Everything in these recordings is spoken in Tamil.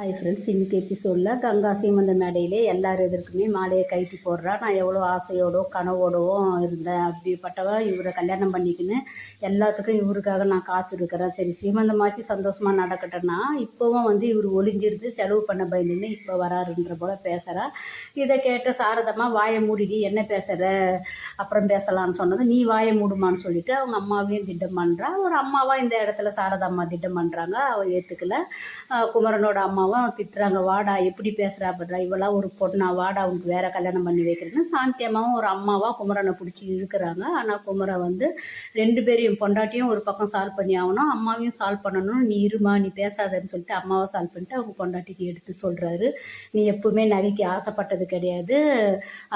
ஹாய் ஃப்ரெண்ட்ஸ் இன்றைக்கி எபிசோடில் கங்கா சீமந்த மேடையிலே எல்லார் எதற்குமே மாலையை கைட்டி போடுறா. நான் எவ்வளோ ஆசையோடோ கனவோடவும் இருந்தேன். அப்படிப்பட்டவ இவரை கல்யாணம் பண்ணிக்கின்னு எல்லாத்துக்கும் இவருக்காக நான் காத்திருக்கிறேன். சரி சீமந்த மாசி சந்தோஷமாக நடக்கட்டேன்னா இப்போவும் வந்து இவர் ஒளிஞ்சிருந்து செலவு பண்ண பயந்துன்னு இப்போ வராருன்ற போல் பேசுகிறா இதை கேட்ட சாரதமாக வாயை மூடிடி என்ன பேசுகிற அப்புறம் பேசலாம்னு சொன்னது நீ வாயை மூடுமான்னு சொல்லிட்டு அவங்க அம்மாவையும் திட்டம் பண்ணுறா ஒரு அம்மாவாக இந்த இடத்துல சாரதம்மா திட்டம் பண்ணுறாங்க அவள் ஏற்றுக்கல குமரனோட அம்மாவும் திட்டுறாங்க வாடா எப்படி பேசுகிறா பட்றா இவெல்லாம் ஒரு பொண்ணா வாடா உனக்கு வேற கல்யாணம் பண்ணி வைக்கிறேன்னு. சாந்தி அம்மாவும் ஒரு அம்மாவாக குமரனை பிடிச்சி இழுக்கிறாங்க. ஆனால் குமரன் வந்து ரெண்டு பேரையும் பொண்டாட்டியும் ஒரு பக்கம் சால்வ் பண்ணி ஆகணும் அம்மாவையும் சால்வ் பண்ணணும். நீ இருமா நீ பேசாதன்னு சொல்லிட்டு அம்மாவை சால்வ் பண்ணிட்டு அவங்க பொண்டாட்டிக்கு எடுத்து சொல்கிறாரு நீ எப்பவுமே நகைக்கு ஆசைப்பட்டது கிடையாது.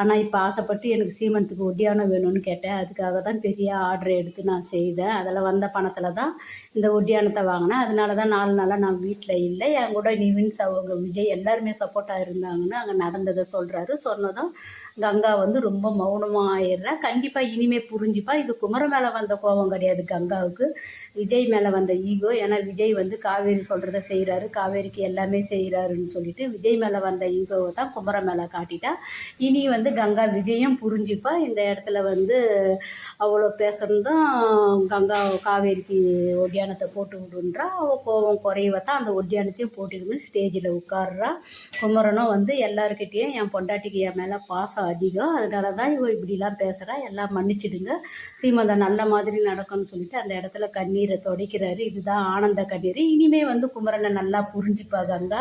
ஆனால் இப்போ ஆசைப்பட்டு எனக்கு சீமந்தத்துக்கு ஒட்டியானம் வேணும்னு கேட்டேன். அதுக்காக தான் பெரிய ஆர்டர் எடுத்து நான் செய்தேன். அதில் வந்த பணத்தில் தான் இந்த ஒட்டியானத்தை வாங்கினேன். அதனால தான் நாலு நாளாக நான் வீட்டில் இல்லை. என் கூட நீ நிவின்ஸ் அவங்க விஜய் எல்லாருமே சப்போர்ட்டாக இருந்தாங்கன்னு அங்கே நடந்ததை சொல்கிறாரு சொன்னதும் கங்கா வந்து ரொம்ப மௌனமாக ஆயிடுறா. கண்டிப்பாக இனிமே புரிஞ்சுப்பா. இது குமர மேலே வந்த கோபம் கிடையாது கங்காவுக்கு. விஜய் மேலே வந்த ஈகோ ஏன்னா விஜய் வந்து காவேரி சொல்கிறத செய்கிறாரு காவேரிக்கு எல்லாமே செய்கிறாருன்னு சொல்லிட்டு விஜய் மேலே வந்த ஈகோவை தான் குமர மேலே காட்டிட்டா. இனி வந்து கங்கா விஜயும் புரிஞ்சுப்பா. இந்த இடத்துல வந்து அவ்வளோ பேசுறதும் கங்கா காவேரிக்கு ஒட்டியானத்தை போட்டு விடுன்றா. அவள் கோபம் குறைவத்தான் அந்த ஒட்டியானத்தையும் போட்டுக்கின்னு ஸ்டேஜில் உட்கார்றா. குமரனும் வந்து எல்லாருக்கிட்டேயும் என் பொண்டாட்டிக்கு என் மேலே பாசம் அதிகம். அதனால தான் இவ இப்படிலாம் பேசுகிறா எல்லாம் மன்னிச்சிடுங்க. சீமந்தம் நல்ல மாதிரி நடக்கும்னு சொல்லிட்டு அந்த இடத்துல கண்ணீரை துடைக்கிறாரு. இதுதான் ஆனந்த கண்ணீர். இனிமே வந்து குமரனை நல்லா புரிஞ்சுப்பா கங்கா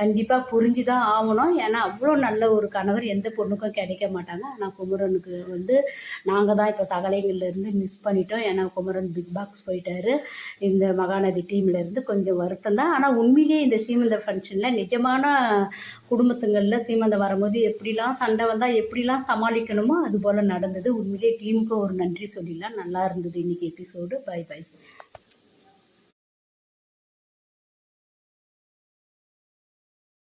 கண்டிப்பாக புரிஞ்சு தான் ஆகணும். ஏன்னா அவ்வளோ நல்ல ஒரு கணவர் எந்த பொண்ணுக்கும் கிடைக்க மாட்டாங்க. ஆனால் குமரனுக்கு வந்து நாங்கள் தான் இப்போ சகலைங்கள்லேருந்து மிஸ் பண்ணிட்டோம். ஏன்னா குமரன் பிக் பாக்ஸ் போயிட்டாரு. இந்த மகாநதி டீம்லேருந்து கொஞ்சம் வருத்தம் தான். ஆனால் உண்மையிலேயே இந்த சீமந்த ஃபங்க்ஷனில் நிஜமான குடும்பத்துங்களில் சீமந்தம் வரும்போது எப்படிலாம் சண்டை வந்தால் எப்படிலாம் சமாளிக்கணுமோ அது போல் நடந்தது. உண்மையிலேயே டீமுக்கு ஒரு நன்றி சொல்லிடலாம். நல்லா இருந்தது இன்றைக்கி எபிசோடு பை பை